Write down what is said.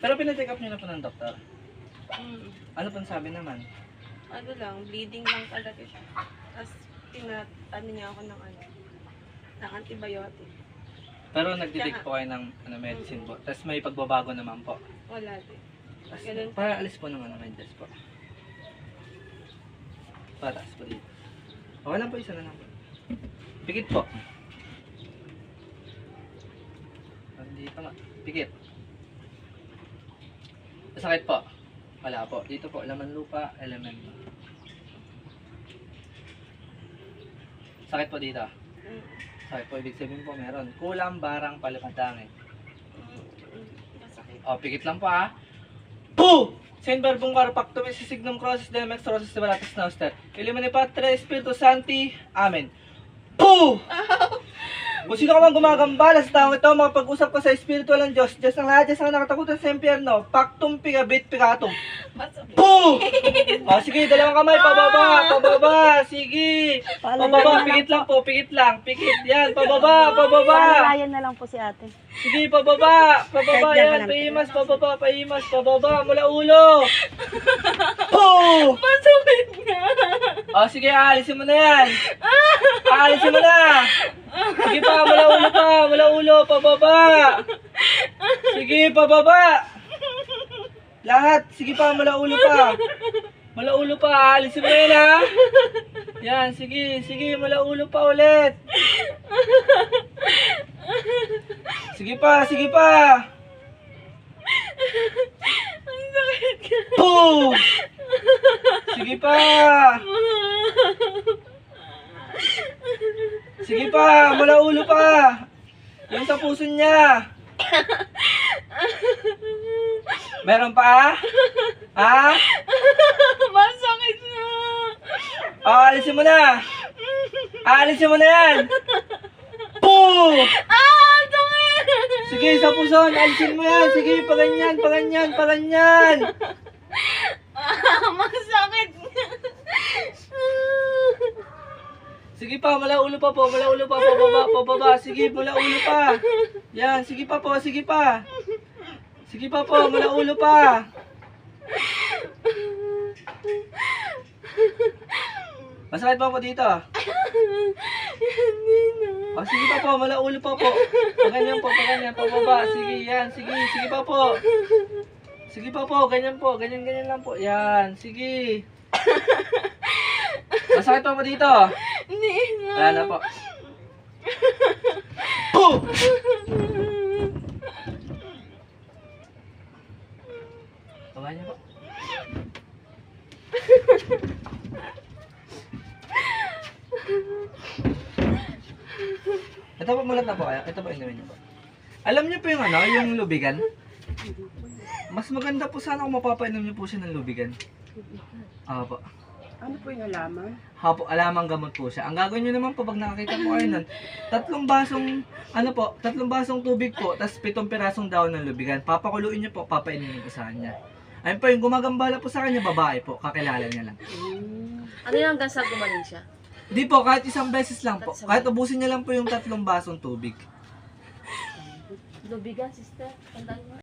Pero pinacheck up niyo na po ng doktor. Mm. Ano pang sabi naman? Ano lang, bleeding lang talaga siya. Tapos, pinat, ano niya ako ng ano, ng antibiotic. Pero nagdidik po kayo ng ano, medicine po. Tapos may pagbabago naman po. Wala din. Tapos, Ganun. para alis po ng ano, medyas po. Para alis po dito. Okay lang po, isa na lang po. Pikit po. Dito nga. Pikit. Masakit po. Wala po. Dito po, laman lupa, element. Sakit po dito. Mm. Sakit po, ibig sabihin po meron. Kulang, barang, palipadangin. Mm. Masakit. O, pikit lang po ha. Poo! Saint verbum carpactum is signum crosses demex rosses de baratis nauster. Ilimani patre spiritu santi. Amen. Poo! Kung sino ka man gumagambala sa taong ito, makapag-usap ka sa espiritual ng Diyos, Diyos ang lahat, Diyos ang nakatakutan sa impyerno, pactum pigabit picatum. Masakit. Poo! O, sige, dalawang kamay, pababa, pababa, sige. Pababa, pikit lang po, pikit lang, pikit, yan, pababa, pababa. Paalalayan na lang po si ate. Sige, pababa! Pababa yan. Paimas, pababa, paimas, pababa, mula ulo! Po! Masakit nga. O, sige, aalisin mo na yan! Aalisin mo na! Sige pa, mula ulo pa, mula ulo, pababa! Sige, pababa! Lahat, sige pa, mula ulo pa! Mula ulo pa, aalisin mo yan ha! Yan, sige, sige, mula ulo pa ulit! Sige pa, sige pa! Ang sakit nga. Boom! Sige pa! Sige pa, mula ulo pa! Yung sa puso niya! Meron pa? Ha? Masakit nga. O, alisin mo na! Alisin mo na yan! Boom! Ah, sakit. Sige, sa puso, alisin mo yan! Sige, paganyan, paganyan, paganyan! Ah, masakit. Sige pa, mula ulo pa po, mula ulo pa, pababa, pababa, sige, mula ulo pa. Yan, sige pa po, sige pa. Sige pa po, mula ulo pa. Masakit pa po dito. Hindi na. O, sige pa po, mula ulo pa po. Paganyan po, paganyan, pababa. Sige, yan, sige, sige pa po. Sige pa po, ganyan po, ganyan, ganyan lang po. Yan, sige. Masakit pa po dito. Hindi na. Wala na po. Boom! Baba niya po. Ito po, mulat na po kayo. Ito po, inumin niyo po. Alam niyo po yung ano, yung lubigan? Mas maganda po sana kung mapapainom niyo po siya ng lubigan. Ah po. Ano po yung alaman? Hapo, alamang gamot po siya. Ang gagawin nyo naman po pag nakakita po kayo nun, tatlong basong, ano po, tatlong basong tubig po, tapos pitong pirasong daon ng lubigan. Papakuluin nyo po, papainin nyo po sa kanya. Ayun po, yung gumagambala po sa kanya, babae po, kakilala niya lang. Ano yung hanggang sa gumaling siya? Hindi po, kahit isang beses lang po. Kahit ubusin niya lang po yung tatlong basong tubig. Lubigan, sister. Tandaan mo.